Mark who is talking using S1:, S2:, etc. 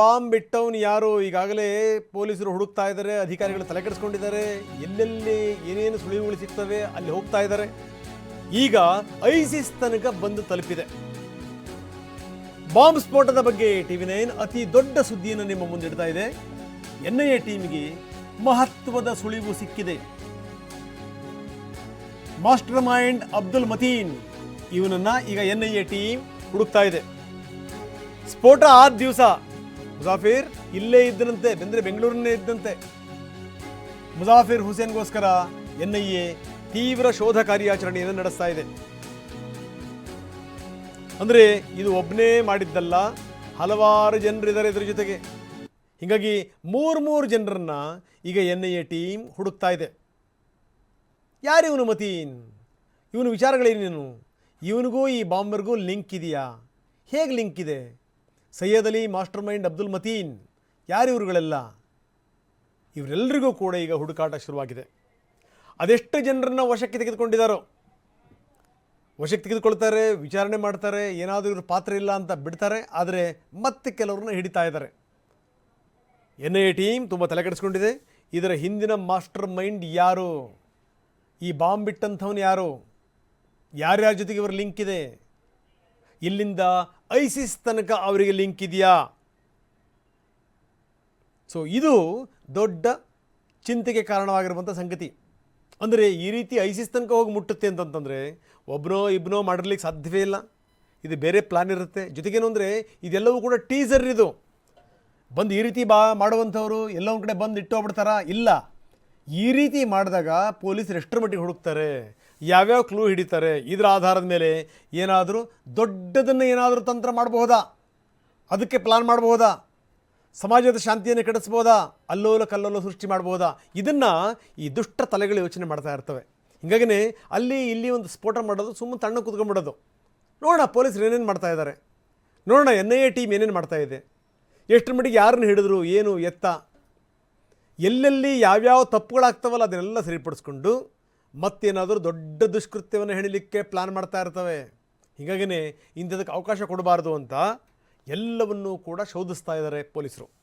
S1: Bomb ಬಿಟ್ಟವನು ಯಾರು ಈಗಾಗಲೇ ಪೊಲೀಸರು ಹುಡುಕ್ತಾ ಇದ್ದಾರೆ, ಅಧಿಕಾರಿಗಳು ತಲೆಕೆಡಿಸ್ಕೊಂಡಿದ್ದಾರೆ ಎಲ್ಲೆಲ್ಲಿ ಏನೇನು ಸುಳಿವುಗಳು ಸಿಗ್ತವೆ ಅಲ್ಲಿ ಹೋಗ್ತಾ ಇದ್ದಾರೆ. ಈಗ ಐಸಿಸ್ ತನಕ ಬಂದು ತಲುಪಿದೆ. ಬಾಂಬ್ ಸ್ಫೋಟದ ಬಗ್ಗೆ ಟಿವಿ ನೈನ್ ಅತಿ ದೊಡ್ಡ ಸುದ್ದಿಯನ್ನು ನಿಮ್ಮ ಮುಂದಿಡ್ತಾ ಇದೆ. ಎನ್ಐಎ ಟೀಮ್ಗೆ ಮಹತ್ವದ ಸುಳಿವು ಸಿಕ್ಕಿದೆ. ಮಾಸ್ಟರ್ ಮೈಂಡ್ ಅಬ್ದುಲ್ ಮತೀನ್ ಇವನನ್ನ ಈಗ ಎನ್ಐಎ ಟೀಮ್ ಹುಡುಕ್ತಾ ಇದೆ. ಸ್ಫೋಟ ಆದ ದಿವಸ ಮುಜಾಫಿರ್ ಇಲ್ಲೇ ಇದ್ದನಂತೆ ಬೆಂದ್ರೆ ಬೆಂಗಳೂರಿನೇ ಇದ್ದಂತೆ. ಮುಜಾಫಿರ್ ಹುಸೇನ್ಗೋಸ್ಕರ ಎನ್ ಐ ಎ ತೀವ್ರ ಶೋಧ ಕಾರ್ಯಾಚರಣೆಯನ್ನು ನಡೆಸ್ತಾ ಇದೆ. ಅಂದ್ರೆ ಇದು ಒಬ್ಬನೇ ಮಾಡಿದ್ದಲ್ಲ, ಹಲವಾರು ಜನರಿದ್ದಾರೆ ಇದ್ರ ಜೊತೆಗೆ. ಹೀಗಾಗಿ ಮೂರು ಮೂರು ಜನರನ್ನ ಈಗ ಎನ್ ಐ ಎ ಟೀಮ್ ಹುಡುಕ್ತಾ ಇದೆ. ಯಾರಿವನು ಮತೀನ್? ಇವನು ವಿಚಾರಗಳೇನೇನು? ಇವನಿಗೂ ಈ ಬಾಂಬರ್ಗೂ ಲಿಂಕ್ ಇದೆಯಾ? ಹೇಗೆ ಲಿಂಕ್ ಇದೆ? ಸೈಯದ್ ಅಲಿ, ಮಾಸ್ಟರ್ ಮೈಂಡ್ ಅಬ್ದುಲ್ ಮತೀನ್, ಯಾರು ಇವರುಗಳೆಲ್ಲ? ಇವರೆಲ್ಲರಿಗೂ ಕೂಡ ಈಗ ಹುಡುಕಾಟ ಶುರುವಾಗಿದೆ. ಅದೆಷ್ಟು ಜನರನ್ನು ವಶಕ್ಕೆ ತೆಗೆದುಕೊಂಡಿದ್ದಾರೋ ವಶಕ್ಕೆ ತೆಗೆದುಕೊಳ್ತಾರೆ, ವಿಚಾರಣೆ ಮಾಡ್ತಾರೆ, ಏನಾದರೂ ಇವರು ಪಾತ್ರ ಇಲ್ಲ ಅಂತ ಬಿಡ್ತಾರೆ, ಆದರೆ ಮತ್ತೆ ಕೆಲವ್ರನ್ನ ಹಿಡಿತಾ ಇದ್ದಾರೆ. ಎನ್ ಐ ಟೀಮ್ ತುಂಬ ತಲೆಕೆಡಿಸ್ಕೊಂಡಿದೆ ಇದರ ಹಿಂದಿನ ಮಾಸ್ಟರ್ ಮೈಂಡ್ ಯಾರು? ಈ ಬಾಂಬ್ ಬಿಟ್ಟಂಥವನು ಯಾರು? ಯಾರ್ಯಾರ ಜೊತೆಗೆ ಇವರ ಲಿಂಕ್ ಇದೆ? ಇಲ್ಲಿಂದ ಐಸಿಸ್ ತನಕ ಅವರಿಗೆ ಲಿಂಕ್ ಇದೆಯಾ? ಸೊ ಇದು ದೊಡ್ಡ ಚಿಂತೆಗೆ ಕಾರಣವಾಗಿರುವಂಥ ಸಂಗತಿ. ಅಂದರೆ ಈ ರೀತಿ ಐಸಿಸ್ ತನಕ ಹೋಗಿ ಮುಟ್ಟುತ್ತೆ ಅಂತಂತಂದರೆ ಒಬ್ಬನೋ ಇಬ್ಬನೋ ಮಾಡಿರ್ಲಿಕ್ಕೆ ಸಾಧ್ಯವೇ ಇಲ್ಲ. ಇದು ಬೇರೆ ಪ್ಲಾನ್ ಇರುತ್ತೆ. ಜೊತೆಗೇನು ಅಂದರೆ ಇದೆಲ್ಲವೂ ಕೂಡ ಟೀಸರ್ ಇದು. ಬಂದು ಈ ರೀತಿ ಬಾ ಮಾಡುವಂಥವ್ರು ಎಲ್ಲೋ ಒಂದು ಕಡೆ ಬಂದು ಇಟ್ಟೋಗ್ಬಿಡ್ತಾರಾ ಇಲ್ಲ. ಈ ರೀತಿ ಮಾಡಿದಾಗ ಪೊಲೀಸರು ಎಷ್ಟರ ಮಟ್ಟಿಗೆ ಹುಡುಕ್ತಾರೆ, ಯಾವ್ಯಾವ ಕ್ಲೂ ಹಿಡಿತಾರೆ, ಇದರ ಆಧಾರದ ಮೇಲೆ ಏನಾದರೂ ದೊಡ್ಡದನ್ನು ಏನಾದರೂ ತಂತ್ರ ಮಾಡಬಹುದಾ ಅದಕ್ಕೆ ಪ್ಲಾನ್ ಮಾಡಬಹುದಾ ಸಮಾಜದ ಶಾಂತಿಯನ್ನು ಕೆಡಿಸ್ಬೋದಾ? ಅಲ್ಲೋಲ ಕಲ್ಲೋಲ ಸೃಷ್ಟಿ ಮಾಡ್ಬೋದಾ? ಇದನ್ನು ಈ ದುಷ್ಟ ತಲೆಗಳು ಯೋಚನೆ ಮಾಡ್ತಾ ಇರ್ತವೆ. ಹಿಂಗಾಗಿನೇ ಅಲ್ಲಿ ಇಲ್ಲಿ ಒಂದು ಸ್ಫೋಟ ಮಾಡೋದು, ಸುಮ್ಮನೆ ತಣ್ಣ ಕೂತ್ಕೊಂಡ್ಬಿಡೋದು. ನೋಡೋಣ, ಪೊಲೀಸರು ಏನೇನು ಮಾಡ್ತಾ ಇದ್ದಾರೆ ನೋಡೋಣ ಎನ್ ಐ ಎ ಟೀಮ್ ಏನೇನು ಮಾಡ್ತಾ ಇದೆ. ಎಷ್ಟರ ಮಟ್ಟಿಗೆ ಯಾರನ್ನು ಹಿಡಿದ್ರು, ಏನು, ಎತ್ತ? ಎಲ್ಲೆಲ್ಲಿ ಯಾವ್ಯಾವ ತಪ್ಪುಗಳಾಗ್ತವಲ್ಲ ಅದನ್ನೆಲ್ಲ ಸರಿಪಡಿಸ್ಕೊಂಡು ಮತ್ತೇನಾದರೂ ದೊಡ್ಡ ದುಷ್ಕೃತ್ಯವನ್ನು ಹೆಣಿಲಿಕ್ಕೆ ಪ್ಲಾನ್ ಮಾಡ್ತಾ ಇರ್ತವೆ. ಹೀಗಾಗಿಯೇ ಇಂಥದಕ್ಕೆ ಅವಕಾಶ ಕೊಡಬಾರ್ದು ಅಂತ ಎಲ್ಲವನ್ನೂ ಕೂಡ ಶೋಧಿಸ್ತಾ ಇದ್ದಾರೆ ಪೊಲೀಸರು.